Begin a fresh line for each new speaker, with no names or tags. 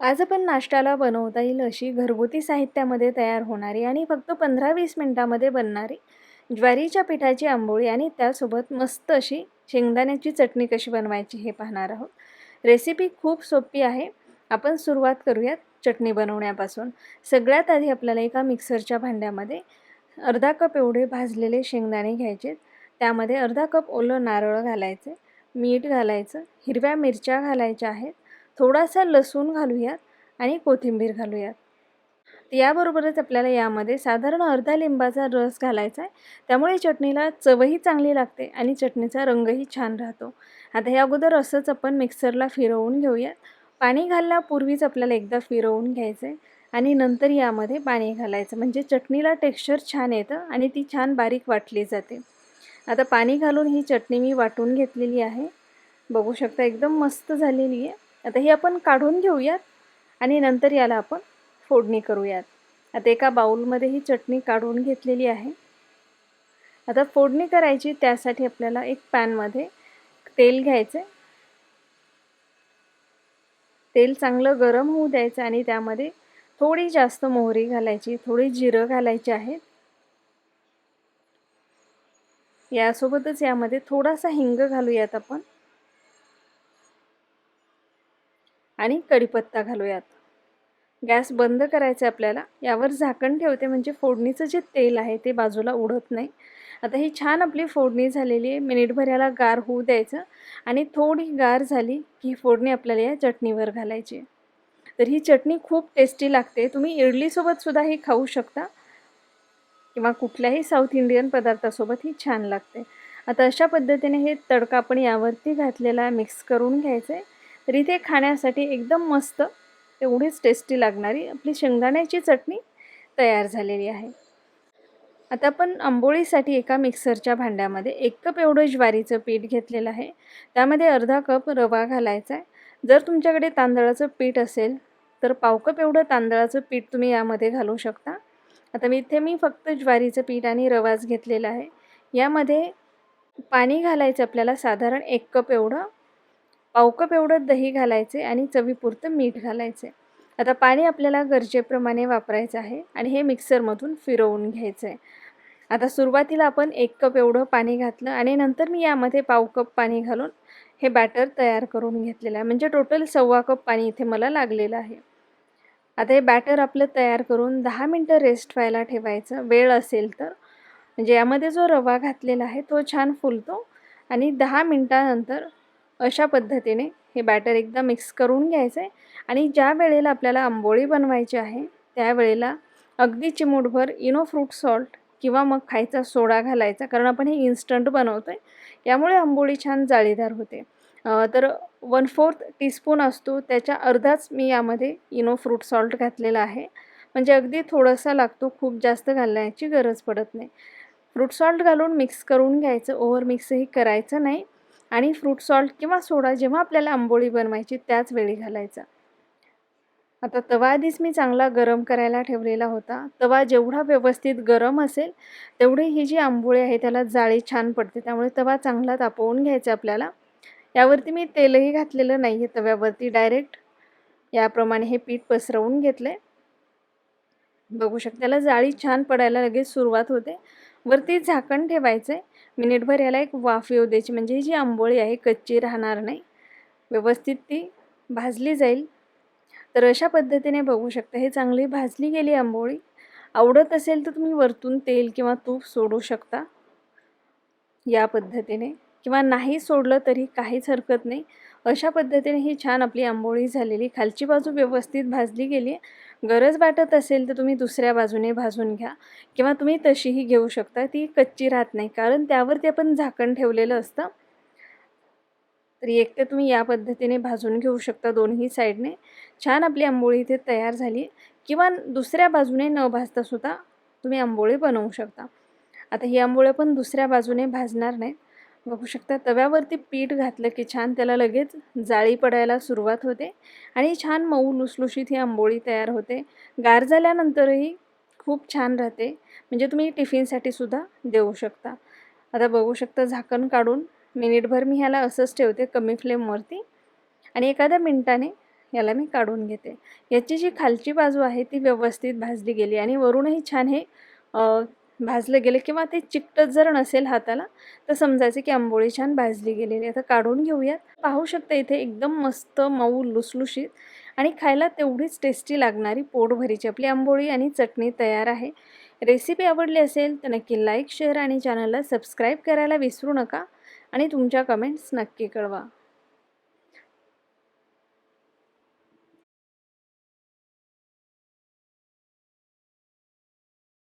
आज आपण नाश्त्याला बनवता येईल अशी घरगुती साहित्यामध्ये तयार होणारी आणि फक्त पंधरा वीस मिनटामध्ये बनणारी ज्वारीच्या पिठाची आंबोळी आणि त्यासोबत मस्त अशी शेंगदाण्याची चटणी कशी बनवायची हे पाहणार आहोत. रेसिपी खूप सोपी आहे. आपण सुरुवात करूयात चटणी बनवण्यापासून. सगळ्यात आधी आपल्याला एका मिक्सरच्या भांड्यामध्ये अर्धा कप एवढे भाजलेले शेंगदाणे घ्यायचे. त्यामध्ये अर्धा कप ओलं नारळ घालायचे मीठ घालायचं हिरव्या मिरच्या घालायच्या आहेत थोडासा लसूण घालूयात आणि कोथिंबीर घालूयात. याबरोबरच आपल्याला यामध्ये साधारण अर्धा लिंबाचा रस घालायचा आहे. त्यामुळे चटणीला चवही चांगली लागते आणि चटणीचा रंगही छान राहतो. आता या अगोदर असंच आपण मिक्सरला फिरवून घेऊयात. पाणी घालण्यापूर्वीच आपल्याला एकदा फिरवून घ्यायचं आहे आणि नंतर यामध्ये पाणी घालायचं. म्हणजे चटणीला टेक्स्चर छान येतं आणि ती छान बारीक वाटली जाते. आता पाणी घालून ही चटणी मी वाटून घेतलेली आहे. बघू शकता एकदम मस्त झालेली आहे. आता हे आपण काढून घेऊयात आणि नंतर याला आपण फोडणी करूयात. आता एका बाऊलमध्ये ही चटणी काढून घेतलेली आहे. आता फोडणी करायची त्यासाठी आपल्याला एक पॅनमध्ये तेल घ्यायचं तेल चांगलं गरम होऊ द्यायचं आणि त्यामध्ये थोडी जास्त मोहरी घालायची थोडी जिरं घालायची आहेत यासोबतच यामध्ये थोडासा हिंग घालूयात आपण. आणि कढीपत्ता घालूयात. गॅस बंद करायचं आपल्याला यावर झाकण ठेवते म्हणजे फोडणीचं जे तेल आहे ते बाजूला उडत नाही. आता ही छान आपली फोडणी झालेली आहे मिनिटभर याला गार होऊ द्यायचं आणि थोडी गार झाली की फोडणी आपल्याला या चटणीवर घालायची. तर ही चटणी खूप टेस्टी लागते. तुम्ही इडलीसोबतसुद्धा ही खाऊ शकता किंवा कुठल्याही साऊथ इंडियन पदार्थासोबत ही छान लागते. आता अशा पद्धतीने हे तडका आपण यावरती घातलेला मिक्स करून घ्यायचं. आहे तर इथे खाण्यासाठी एकदम मस्त एवढीच टेस्टी लागणारी आपली शेंगदाण्याची चटणी तयार झालेली आहे. आता आपण आंबोळीसाठी एका मिक्सरच्या भांड्यामध्ये एक कप एवढं ज्वारीचं पीठ घेतलेलं आहे. त्यामध्ये अर्धा कप रवा घालायचा आहे. जर तुमच्याकडे तांदळाचं पीठ असेल तर पाव कप एवढं तांदळाचं पीठ तुम्ही यामध्ये घालू शकता. आता मी इथे मी फक्त ज्वारीचं पीठ आणि रवाच घेतलेला आहे. यामध्ये पाणी घालायचं आपल्याला साधारण एक कप एवढं. पाव कप एवढं दही घालायचे आणि चवीपुरतं मीठ घालायचे. आता पाणी आपल्याला गरजेप्रमाणे वापरायचं आहे आणि हे मिक्सरमधून फिरवून घ्यायचं आहे आता सुरुवातीला आपण एक कप एवढं पाणी घातलं आणि नंतर मी यामध्ये पाव कप पाणी घालून हे बॅटर तयार करून घेतलेलं आहे. म्हणजे टोटल सव्वा कप पाणी इथे मला लागलेलं आहे. आता हे बॅटर आपलं तयार करून दहा मिनटं रेस्ट व्हायला ठेवायचं. वेळ असेल तर. म्हणजे यामध्ये जो रवा घातलेला आहे तो छान फुलतो आणि दहा मिनटानंतर अशा पद्धतीने हे बॅटर एकदा मिक्स करून घ्यायचं आहे आणि ज्या वेळेला आपल्याला आंबोळी बनवायची आहे त्यावेळेला अगदी चिमूटभर इनो फ्रूट सॉल्ट किंवा मग खायचा सोडा घालायचा कारण आपण हे इन्स्टंट बनवतो आहे यामुळे आंबोळी छान जाळीदार होते. तर वन फोर्थ टीस्पून असतो त्याच्या अर्धाच मी यामध्ये इनो फ्रूट सॉल्ट घातलेला आहे. म्हणजे अगदी थोडासा लागतो खूप जास्त घालण्याची गरज पडत नाही. फ्रूट सॉल्ट घालून मिक्स करून घ्यायचं ओव्हर मिक्सही करायचं नाही. आणि फ्रूट सॉल्ट किंवा सोडा जेव्हा आपल्याला आंबोळी बनवायची त्याच वेळी घालायचा. आता तवा आधीच मी चांगला गरम करायला ठेवलेला होता. तवा जेवढा व्यवस्थित गरम असेल तेवढी ही जी आंबोळी आहे त्याला जाळी छान पडते. त्यामुळे तवा चांगला तापवून घ्यायचा आपल्याला. यावरती मी तेलही घातलेलं नाही आहे तव्यावरती. डायरेक्ट याप्रमाणे हे पीठ पसरवून घेतलं आहे बघू शकता त्याला जाळी छान पडायला लगेच सुरुवात होते. वरती झाकण ठेवायचं आहे मिनिटभर याला एक वाफ येऊ द्यायची. म्हणजे ही जी आंबोळी आहे कच्ची राहणार नाही. व्यवस्थित ती भाजली जाईल. तर अशा पद्धतीने बघू शकता हे चांगली भाजली गेली आंबोळी. आवडत असेल तर तुम्ही वरतून तेल किंवा तूप सोडू शकता या पद्धतीने. किंवा नाही सोडलं तरी काहीच हरकत नाही. अशा पद्धतीने ही छान आपली आंबोळी झालेली. खालची बाजू व्यवस्थित भाजली गेली. गरज वाटत असेल तर तुम्ही दुसऱ्या बाजूने भाजून घ्या. किंवा तुम्ही तशीही घेऊ शकता. ती कच्ची राहत नाही. कारण त्यावरती आपण झाकण ठेवलेलं असतं. तरी एक तर तुम्ही या पद्धतीने भाजून घेऊ शकता दोन्ही साईडने. छान आपली आंबोळी इथे तयार झाली. किंवा दुसऱ्या बाजूने न भाजतासुद्धा तुम्ही आंबोळी बनवू शकता. आता ही आंबोळी पण दुसऱ्या बाजूने भाजणार नाहीत बघू शकता. तव्यावरती पीठ घातलं की छान त्याला लगेच जाळी पडायला सुरुवात होते आणि छान मऊ लुसलुशीत ही आंबोळी तयार होते. गार झाल्यानंतरही खूप छान राहते. म्हणजे तुम्ही टिफिनसाठी सुद्धा देऊ शकता. आता बघू शकता झाकण काढून मिनिटभर मी ह्याला असंच ठेवते कमी फ्लेमवरती आणि एखाद्या मिनटाने याला मी काढून घेते. याची जी खालची बाजू आहे ती व्यवस्थित भाजली गेली आणि वरूनही छान हे भाजलं गेलं किंवा ते चिकटत जर नसेल हाताला तर समजायचं की आंबोळी छान भाजली गेलेली आता काढून घेऊयात. पाहू शकता इथे एकदम मस्त मऊ लुसलुशीत आणि खायला तेवढीच टेस्टी लागणारी पोटभरीची आपली आंबोळी आणि चटणी तयार आहे. रेसिपी आवडली असेल तर नक्की लाईक शेअर आणि चॅनलला सबस्क्राईब करायला विसरू नका आणि तुमच्या कमेंट्स नक्की कळवा.